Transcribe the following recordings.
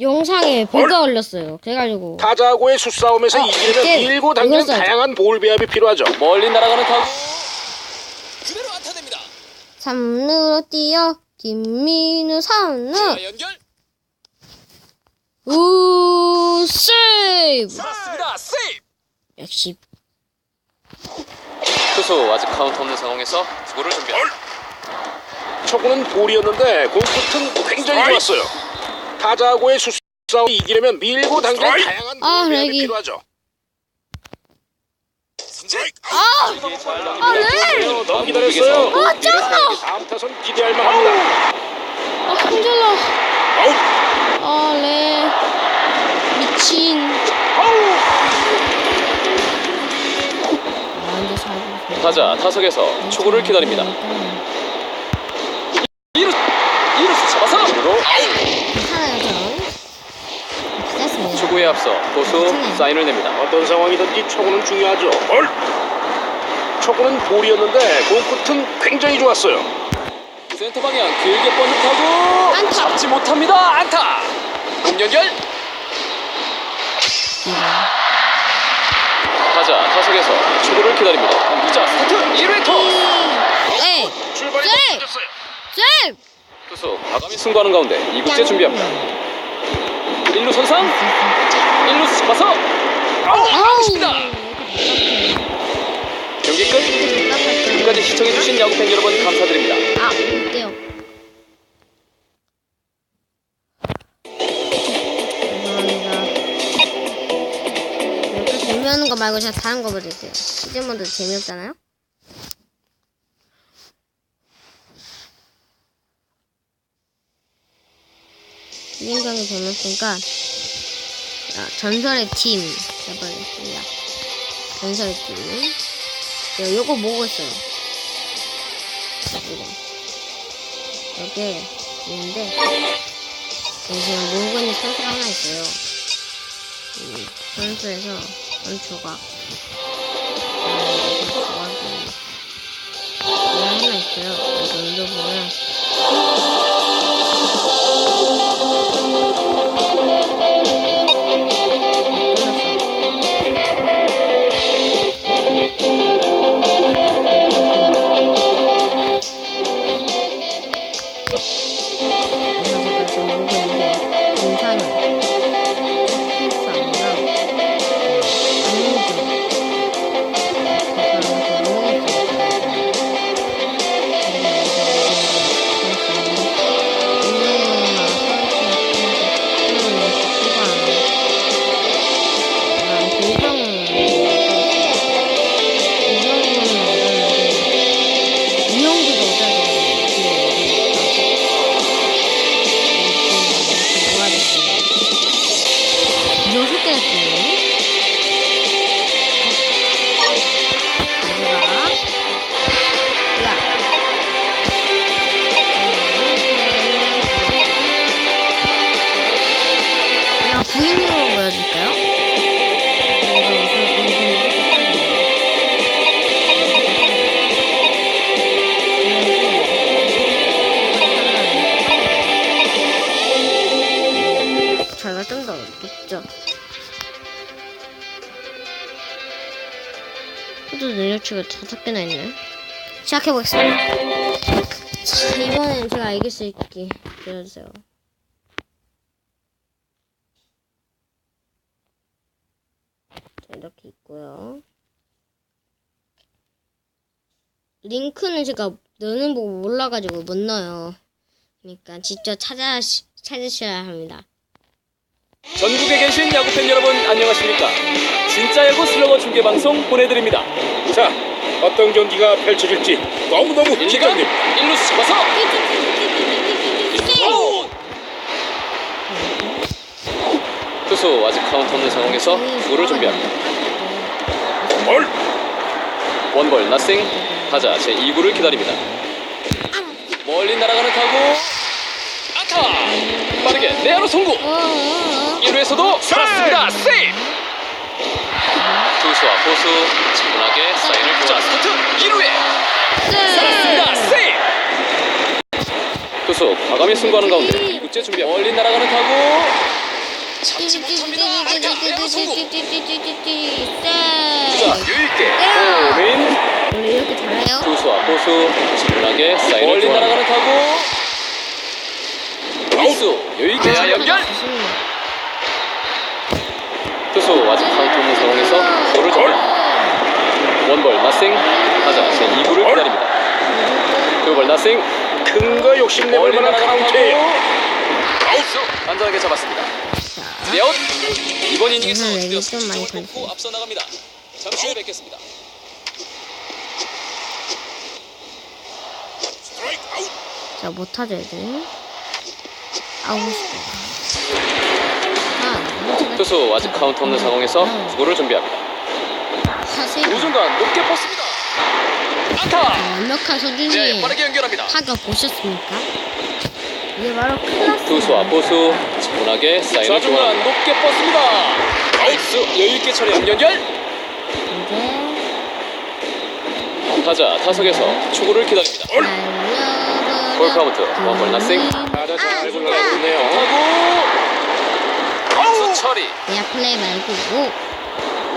영상에 버그가 걸렸어요. 그래가지고 타자하고의 수싸움에서 어, 이기려면 이때 밀고 당기는 이거 써야죠. 다양한 볼 배합이 필요하죠. 멀리 날아가는 타구. 그대로 안타됩니다. 3루로 뛰어 김민우 3루 자, 연결. 우 세이브 맞습니다. 세이브. 역시 투수 아직 카운트 없는 상황에서 투구를 준비합니다. 초구는 볼이었는데 공 끝은 굉장히 좋았어요. 타자하고의 수싸움이 이기려면 밀고 당기는 다양한 아, 볼 배합이 여기. 필요하죠. 아 네! 너무 기다렸어요. 아 짱나! 다음 타선 기대할 만합니다. 아 힘들어 아웃! 아네 미친 아 이제 살고 타자 타석에서 초구를 기다립니다. 이루스 이루스 잡아서 으로 괜찮아요 저 기다렸습니다 초구에 앞서投수 사인을 냅니다. 어떤 상황이든지 초구는 중요하죠. 볼! 초구는 볼이었는데 공 끝은 굉장히 좋았어요. 센터 방향 길게 타구 안타. 잡지 못합니다. 안타. 공 연결. 타자 타석에서 초구를 기다립니다. 자 스타트 1회 토. 네 출발이 네! 늦었어요. 세이브 투수 과감히 승부하는 가운데 2구째 준비합니다. 1루 선상 1루 잡아서 아웃 아웃입니다. 경기 끝. 끝까지 시청해주신 야구팬 여러분 감사드립니다. 아 어때요 죄송합니다 이렇게 재미없는 거 말고 제가 다른 거 보여드릴게요 시즌모드 재미없잖아요 경기 재미없으니까 자, 전설의 팀. 해보겠습니다 전설의 팀. 요, 요거 있어요. 이거. 여기에 있는데 지금 모으고 있는 하나 있어요. 이 선수에서 선수가. 하나 있어요. 이거 읽어보면 있 호두 능력치가 다섯 개나 있네. 시작해보겠습니다. 자, 이번엔 제가 이길 수 있게 들어주세요. 자, 이렇게 있고요. 링크는 제가 넣는 법 몰라가지고 못 넣어요. 그러니까 직접 찾아 찾으셔야 합니다. 전국에 계신 야구팬 여러분 안녕하십니까? 진짜 야구 슬로거 중계 방송 보내드립니다. 자, 어떤 경기가 펼쳐질지 너무너무 1간 기대됩니다. 1루 잡아서 아웃! 투수 아직 카운트 없는 상황에서 투구를 준비합니다. 볼! 원볼 나싱 타자 제 2구를 기다립니다. 멀리 날아가는 타구 안타 빠르게 내야로 송구 어어어. 1루에서도 살았습니다 세이브 투수와 포수 차분하게 사인을 자 스타트 1루에 살았습니다 세이브 투수 과감히 승부하는 가운데 2구째 준비 멀리 날아가는 타구 잡지 못합니다. 안타까운 성공. 주자 세. 유일게 야! 오민 원래 이렇게 잘해요? 투수와 포수 진하게 사인을 멀리 날아가는 타구 투수 유일게 야 연결. 투수 아직 카운트 없는 상황에서 볼을 잡아 원볼 나싱 타자 제 2구를 기다립니다. 두볼 나싱 큰거 욕심내볼 만한 아웃수. 안전하게 잡았습니다. 자. 리아웃. 이번 이닝에서 많이 득점을 걸리네. 놓고 앞서 나갑니다. 잠시 후에 뵙겠습니다. 자, 못하죠, 애들. 아우, 싶어. 아, 투수 아직 카운트 없는 상황에서 구구를 준비합니다. 우중간 높게 뻗습니다. 안타! 완벽한 네 소준이 빠르게 연결합니다. 타격 보셨습니까? 이게 바로 클라스. 투수와 포수 차분하게 사인을 좌중간 교환합니다. 높게 뻗습니다. 아웃수 여유 있게 처리한 연결. 이제 타자 타석에서 축구를 기다립니다. 날려버려. 볼 카운트, 원볼 나싱. 타자 잘 아, 있네요. 타구 처리 야, 플레이 말고.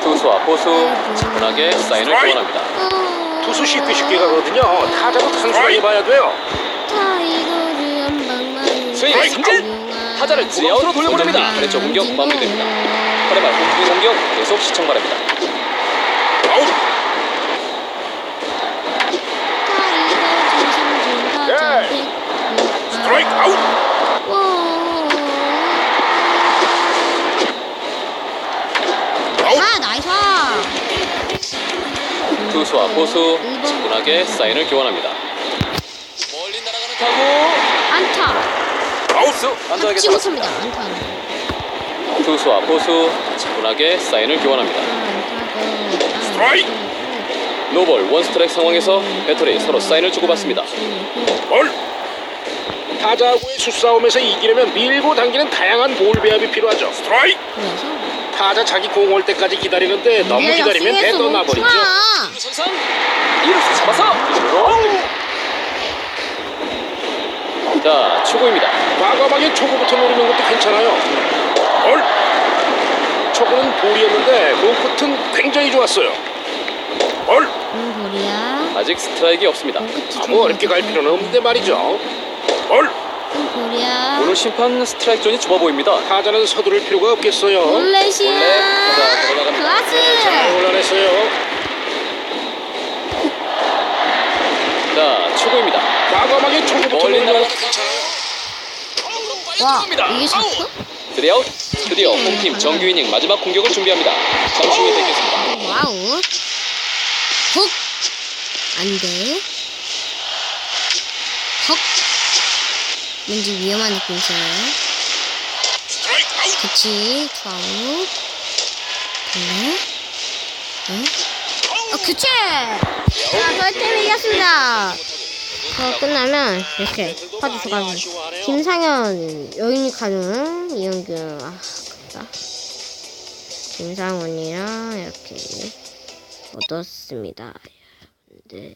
투수와 포수 차분하게 사인을 교환합니다 오. 투수 쉽게 쉽게 가거든요. 타자도 단순하게 봐야 돼요. 타이거즈 한 방만. 스윙, 승진! 타자를 지아웃으로 돌려보냅니다. 아래쪽 공격 마무리됩니다. 카레발 공중의 공격 계속 시청 바랍니다 아웃. 스트라이크 아웃. 투수와 포수 차분하게 사인을 교환합니다. 멀리 날아가는 타구. 안타. 아웃수. 안전하게 찍었습니다. 잡았습니다. 안타 투수와 포수 차분하게 사인을 교환합니다. 스트라이크. 노볼 원스트라이크 상황에서 배터리 서로 사인을 주고받습니다. 볼. 타자하고의 수싸움에서 이기려면 밀고 당기는 다양한 볼 배합이 필요하죠. 스트라이크. 타자 자기 공 올 때까지 기다리는데 너무 기다리면 배 떠나버리죠. 선상 이루수 잡아서 자 초구입니다 과감하게 초구부터 노리는 것도 괜찮아요. 볼. 초구는 볼이었는데 공 끝은 굉장히 좋았어요. 볼. 음 보리야 아직 스트라이크 없습니다 아무 어렵게 갈 필요는 없는데 말이죠. 볼. 음 보리야. 오늘 심판 스트라이크 존이 좁아 보입니다. 타자는 서두를 필요가 없겠어요. 올레시야. 자. 잘 클라스. 올라냈어요. 자 초구입니다. 과감하게 초구부터 멀리 것와 이게 샤프? 드리아웃. 드디어 홈팀 정규 이닝 마지막 공격을 준비합니다. 잠시 후에 뵙겠습니다. 와우. 훅. 안 돼 왠지 위험한 느낌 있어요. 그치 좌우 그래 응? 어 그치 자 저희 이겼습니다. 저 끝나면 이렇게 파주 줘가지고 김상현 여인이 가는 이영균 아 아깝다. 김상훈이랑 이렇게 얻었습니다. 네.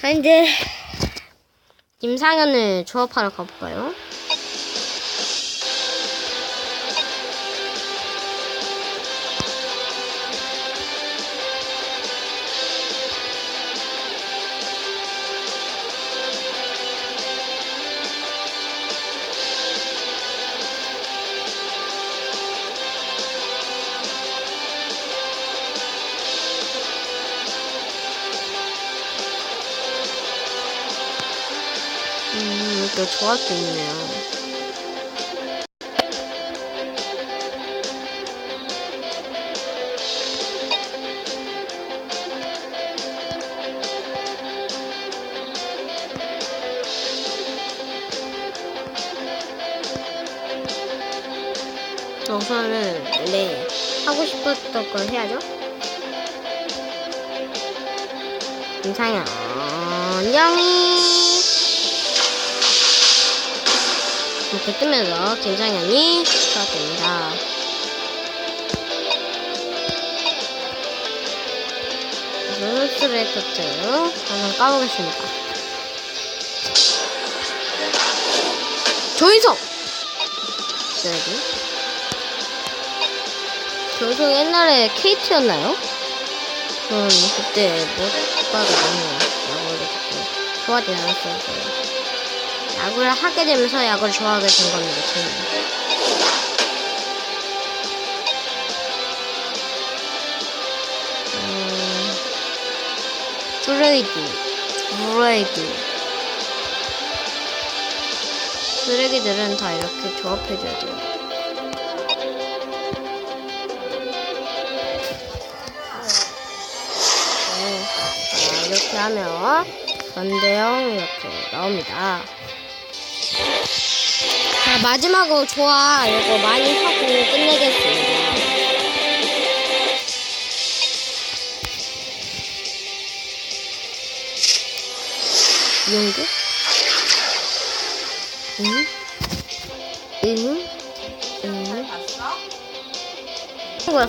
자 이제 김상현을 조합하러 가볼까요? 조합도 있네요. 우선은 네 하고 싶었던 걸 해야죠. 김상현 안녕히 이렇게 뜨면서 김상현이 추가됩니다. 루스레 토트 한번 까보겠습니다. 조인성! 여기 전성 옛날에 KT였나요? 음, 그때 못 야구를 그렇게 좋아하진 않았어요. 야구를 하게 되면서 야구를 좋아하게 된 겁니다. 저는. 음, 트레이드, 트레이드. 쓰레기들은 다 이렇게 조합해줘야 돼요. 네. 자, 이렇게 하면 전대형 이렇게 나옵니다. 자, 마지막으로 좋아 이거 많이 하고 끝내겠습니다. 이 정도? 응? 응? 응?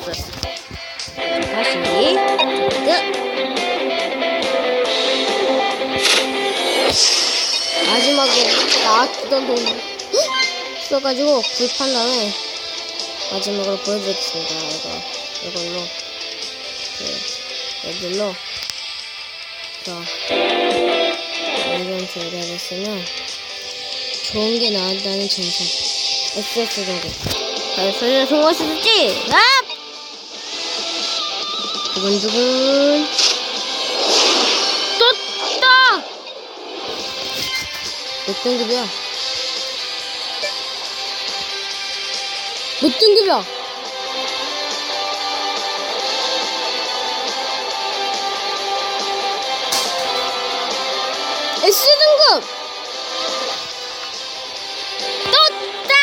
거였어요. 다시 끝. 마지막으로 나왔던 돈 써가지고 구입한 다음에 마지막으로 보여드리겠습니다. 이거 이걸로 그 애들로 자 이런 조리를 쓰면 좋은 게 나온다는 정석 SS 정도. 자, 설레 성공하셨지? 아! 두근두근 떴다! 몇 등급이야? 몇 등급이야? S 등급! 떴다!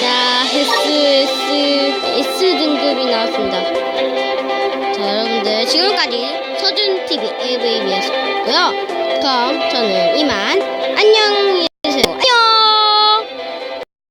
자, S, S, S 등급이 나왔습니다. 자, 여러분들, 지금까지 서준TV AVB였고요. 그럼 저는